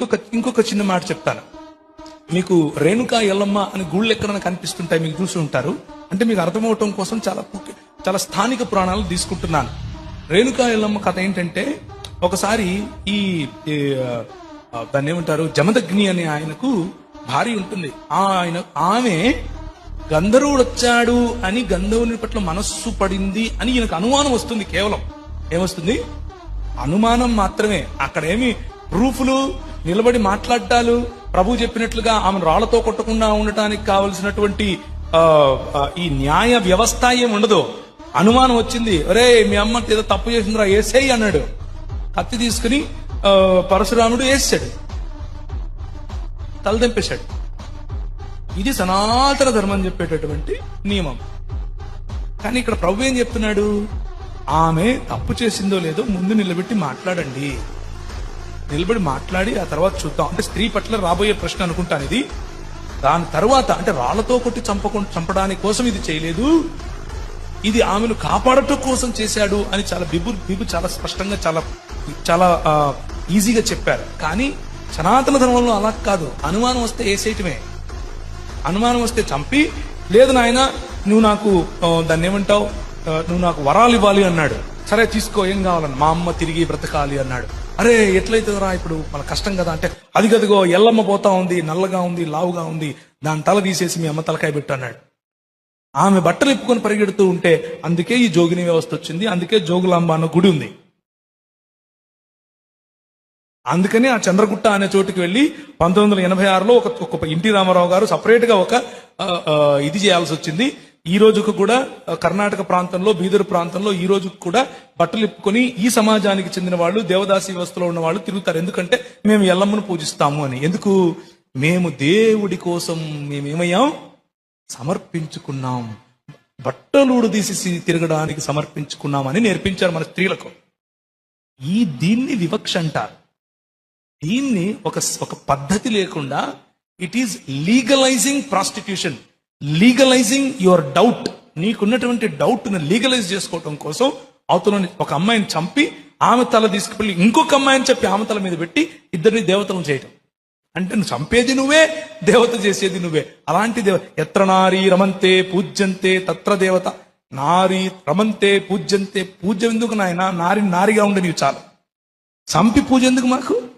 ఇంకొక ఇంకొక చిన్న మాట చెప్తాను. మీకు రేణుకా ఎల్లమ్మ అని గుళ్ళు ఎక్కడైనా కనిపిస్తుంటాయి మీకు చూసి ఉంటారు. అంటే మీకు అర్థమవటం కోసం చాలా చాలా స్థానిక పురాణాలు తీసుకుంటున్నాను. రేణుకా ఎల్లమ్మ కథ ఏంటంటే ఒకసారి ఈ దాన్ని ఏమంటారు? జమదగ్ని అనే ఆయనకు భార్య ఉంటుంది. ఆయన ఆమె గంధర్వుడు వచ్చాడు అని గంధర్వుని పట్ల మనస్సు పడింది అని ఈయనకు అనుమానం వస్తుంది కేవలం. ఏమొస్తుంది? అనుమానం మాత్రమే. అక్కడేమి ప్రూఫ్లు నిలబడి మాట్లాడటాలు ప్రభు చెప్పినట్లుగా ఆమె రాళ్ళతో కొట్టకుండా ఉండటానికి కావలసినటువంటి ఈ న్యాయ వ్యవస్థ ఏమి ఉండదు. అనుమానం వచ్చింది. ఒరే మీ అమ్మ ఏదో తప్పు చేసిందిరా వేసేయి అన్నాడు. కత్తి తీసుకుని పరశురాముడు వేసాడు తలదెంపేశాడు ఇది సనాతన ధర్మం చెప్పేటటువంటి నియమం. కానీ ఇక్కడ ప్రభు ఏం చెప్తున్నాడు? ఆమె తప్పు చేసిందో లేదో ముందు నిలబెట్టి మాట్లాడండి. నిలబడి మాట్లాడి ఆ తర్వాత చూద్దాం. అంటే స్త్రీ పట్ల రాబోయే ప్రశ్న అనుకుంటాను ఇది. దాని తర్వాత అంటే రాళ్ళతో కొట్టి చంపకుండా చంపడానికి కోసం ఇది చేయలేదు. ఇది ఆమెను కాపాడటం కోసం చేశాడు అని చాలా బిబు బిబు చాలా స్పష్టంగా చాలా చాలా ఈజీగా చెప్పారు. కానీ సనాతన ధర్మంలో అలా కాదు. అనుమానం వస్తే వేసేయటమే అనుమానం వస్తే చంపి లేదు నాయన నువ్వు నాకు దాన్ని ఏమంటావు? నువ్వు నాకు వరాలు ఇవ్వాలి అన్నాడు. సరే తీసుకో ఏం కావాలని మా అమ్మ తిరిగి బ్రతకాలి అన్నాడు. అరే ఎట్లయితుందిరా ఇప్పుడు? మన కష్టం కదా అంటే అది గదిగో ఎల్లమ్మ పోతా ఉంది నల్లగా ఉంది లావుగా ఉంది దాని తల తీసేసి మీ అమ్మ తలకాయ పెట్టు అన్నాడు. ఆమె బట్టలు ఇప్పుకొని పరిగెడుతూ ఉంటే అందుకే ఈ జోగిని వ్యవస్థ వచ్చింది అందుకే జోగులాంబ అన్న గుడి ఉంది. అందుకని ఆ చంద్రగుట్ట అనే చోటుకి వెళ్ళి పంతొమ్మిది వందల ఎనభై ఆరులో ఒక ఇంటి రామారావు గారు సపరేట్గా ఒక ఇది చేయాల్సి వచ్చింది. ఈ రోజుకు కూడా కర్ణాటక ప్రాంతంలో బీదర్ ప్రాంతంలో ఈ రోజుకు కూడా బట్టలు ఇప్పుకొని ఈ సమాజానికి చెందిన వాళ్ళు దేవదాసి వ్యవస్థలో ఉన్న వాళ్ళు తిరుగుతారు. ఎందుకంటే మేము ఎల్లమ్మను పూజిస్తాము అని. ఎందుకు? మేము దేవుడి కోసం మేమేమయ్యాం? సమర్పించుకున్నాం. బట్టలుడు తీసి తిరగడానికి సమర్పించుకున్నామని నేర్పించారు మన స్త్రీలకు. ఈ దీన్ని వివక్ష అంటారు. దీన్ని ఒక ఒక పద్ధతి లేకుండా it is legalising prostitution legalising your doubt నీకున్నటువంటి డౌట్ను లీగలైజ్ చేసుకోవటం కోసం అవతలని ఒక అమ్మాయిని చంపి ఆమె తల తీసుకువెళ్ళి ఇంకొక అమ్మాయిని చెప్పి ఆమె తల మీద పెట్టి ఇద్దరిని దేవతలను చేయటం. అంటే నువ్వు చంపేది నువ్వే దేవత చేసేది నువ్వే. అలాంటి దేవ ఎత్ర నారీ రమంతే పూజ్యంతే తత్ర దేవత. నారీ రమంతే పూజ్యంతే పూజ్యం ఎందుకు నాయన? నారి నారిగా ఉండే నీవు చాలు. చంపి పూజ ఎందుకు మాకు?